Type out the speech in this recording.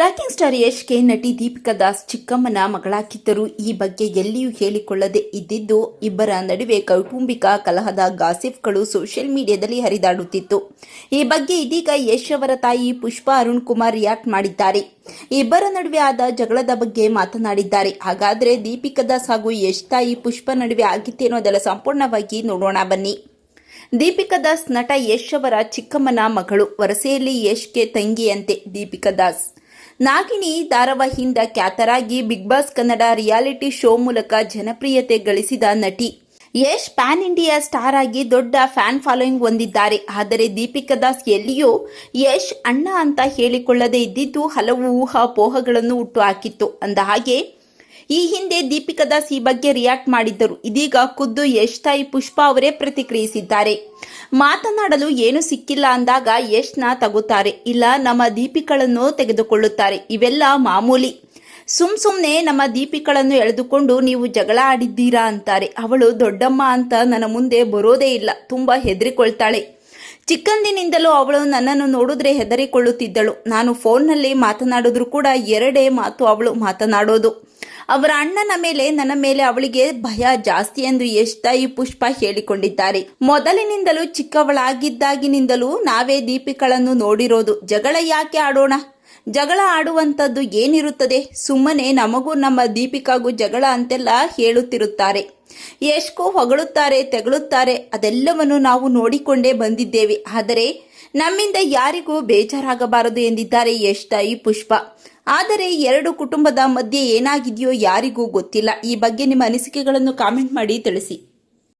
Rocking star ಯಶ್ಗೆ ನಟಿ ದೀಪಿಕಾ ದಾಸ್ ಚಿಕ್ಕಮ್ಮನ ಮಗಳಾಗಿದ್ದರು ಈ ಬಗ್ಗೆ ಎಲ್ಲಿಯೂ ಹೇಳಿಕೊಳ್ಳದೆ ಇದ್ದಿದ್ದು, ಇಬ್ಬರ ನಡುವೆ ಕೌಟುಂಬಿಕ ಕಲಹದ ಗಾಸಿಫ್ಗಳು ಸೋಷಿಯಲ್ ಮೀಡಿಯಾದಲ್ಲಿ ಹರಿದಾಡುತ್ತಿತ್ತು. ಈ ಬಗ್ಗೆ ಇದೀಗ ಯಶ್ ಅವರ ತಾಯಿ ಪುಷ್ಪಾ ಅರುಣ್ ಕುಮಾರ್ ರಿಯಾಕ್ಟ್ ಮಾಡಿದ್ದಾರೆ. ಇಬ್ಬರ ನಡುವೆ ಆದ ಜಗಳದ ಬಗ್ಗೆ ಮಾತನಾಡಿದ್ದಾರೆ. ಹಾಗಾದ್ರೆ ದೀಪಿಕಾ ದಾಸ್ ಹಾಗೂ ಯಶ್ ತಾಯಿ ಪುಷ್ಪ ನಡುವೆ ಆಗಿತ್ತೇನೋ ಅದೆಲ್ಲ ಸಂಪೂರ್ಣವಾಗಿ ನೋಡೋಣ ಬನ್ನಿ. ದೀಪಿಕಾ ದಾಸ್ ನಟ ಯಶ್ ಅವರ ಚಿಕ್ಕಮ್ಮನ ಮಗಳು. ವರಸೆಯಲ್ಲಿ ಯಶ್ಗೆ ತಂಗಿಯಂತೆ ದೀಪಿಕಾ ದಾಸ್. ನಾಗಿಣಿ ಧಾರಾವಾಹಿಯಿಂದ ಖ್ಯಾತರಾಗಿ Bigg Boss Kannada reality show ಮೂಲಕ ಜನಪ್ರಿಯತೆ ಗಳಿಸಿದ ನಟಿ. ಯಶ್ ಪ್ಯಾನ್ ಇಂಡಿಯಾ ಸ್ಟಾರ್ ಆಗಿ ದೊಡ್ಡ ಫ್ಯಾನ್ ಫಾಲೋಯಿಂಗ್ ಹೊಂದಿದ್ದಾರೆ. ಆದರೆ ದೀಪಿಕಾ ದಾಸ್ ಎಲ್ಲಿಯೂ ಯಶ್ ಅಣ್ಣ ಅಂತ ಹೇಳಿಕೊಳ್ಳದೇ ಇದ್ದಿದ್ದು ಹಲವು ಊಹಾಪೋಹಗಳನ್ನು ಹುಟ್ಟುಹಾಕಿತ್ತು ಅಂದ ಹಾಗೆ ಈ ಹಿಂದೆ ದೀಪಿಕಾ ದಾಸ್ ಈ ಬಗ್ಗೆ ರಿಯಾಕ್ಟ್ ಮಾಡಿದ್ದರು. ಇದೀಗ ಖುದ್ದು ಯಶ್ ತಾಯಿ ಪುಷ್ಪಾ ಅವರೇ ಪ್ರತಿಕ್ರಿಯಿಸಿದ್ದಾರೆ. ಮಾತನಾಡಲು ಏನು ಸಿಕ್ಕಿಲ್ಲ ಅಂದಾಗ ಯಶ್ನ ತಗೋತಾರೆ ಇಲ್ಲ, ನಮ್ಮ ದೀಪಿಕಳನ್ನು ತೆಗೆದುಕೊಳ್ಳುತ್ತಾರೆ. ಇವೆಲ್ಲ ಮಾಮೂಲಿ. ಸುಮ್ ಸುಮ್ಮನೆ ನಮ್ಮ ದೀಪಿಕಳನ್ನು ಎಳೆದುಕೊಂಡು ನೀವು ಜಗಳ ಆಡಿದ್ದೀರಾ ಅಂತಾರೆ. ಅವಳು ದೊಡ್ಡಮ್ಮ ಅಂತ ನನ್ನ ಮುಂದೆ ಬರೋದೇ ಇಲ್ಲ. ತುಂಬ ಹೆದರಿಕೊಳ್ತಾಳೆ. ಚಿಕ್ಕಂದಿನಿಂದಲೂ ಅವಳು ನನ್ನನ್ನು ನೋಡಿದ್ರೆ ಹೆದರಿಕೊಳ್ಳುತ್ತಿದ್ದಳು. ನಾನು ಫೋನ್ನಲ್ಲಿ ಮಾತನಾಡಿದ್ರು ಕೂಡ ಎರಡೇ ಮಾತು ಅವಳು ಮಾತನಾಡೋದು. ಅವರ ಅಣ್ಣನ ಮೇಲೆ ನನ್ನ ಮೇಲೆ ಅವಳಿಗೆ ಭಯ ಜಾಸ್ತಿ ಎಂದು ಎಷ್ಟಾಯಿ ಪುಷ್ಪ ಹೇಳಿಕೊಂಡಿದ್ದಾರೆ. ಮೊದಲಿನಿಂದಲೂ ಚಿಕ್ಕವಳಾಗಿದ್ದಾಗಿನಿಂದಲೂ ನಾವೇ ದೀಪಿಕಳನ್ನು ನೋಡಿರೋದು. ಜಗಳ ಯಾಕೆ ಆಡೋಣ? ಜಗಳ ಆಡುವಂಥದ್ದು ಏನಿರುತ್ತದೆ? ಸುಮ್ಮನೆ ನಮಗೂ ನಮ್ಮ ದೀಪಿಕಾಗೂ ಜಗಳ ಅಂತೆಲ್ಲ ಹೇಳುತ್ತಿರುತ್ತಾರೆ. ಯಶ್ಗೂ ಹೊಗಳುತ್ತಾರೆ, ತೆಗಳುತ್ತಾರೆ, ಅದೆಲ್ಲವನ್ನು ನಾವು ನೋಡಿಕೊಂಡೇ ಬಂದಿದ್ದೇವೆ. ಆದರೆ ನಮ್ಮಿಂದ ಯಾರಿಗೂ ಬೇಜಾರಾಗಬಾರದು ಎಂದಿದ್ದಾರೆ ಯಶ್ ತಾಯಿ ಪುಷ್ಪ. ಆದರೆ ಎರಡು ಕುಟುಂಬದ ಮಧ್ಯೆ ಏನಾಗಿದೆಯೋ ಯಾರಿಗೂ ಗೊತ್ತಿಲ್ಲ. ಈ ಬಗ್ಗೆ ನಿಮ್ಮ ಅನಿಸಿಕೆಗಳನ್ನು ಕಾಮೆಂಟ್ ಮಾಡಿ ತಿಳಿಸಿ.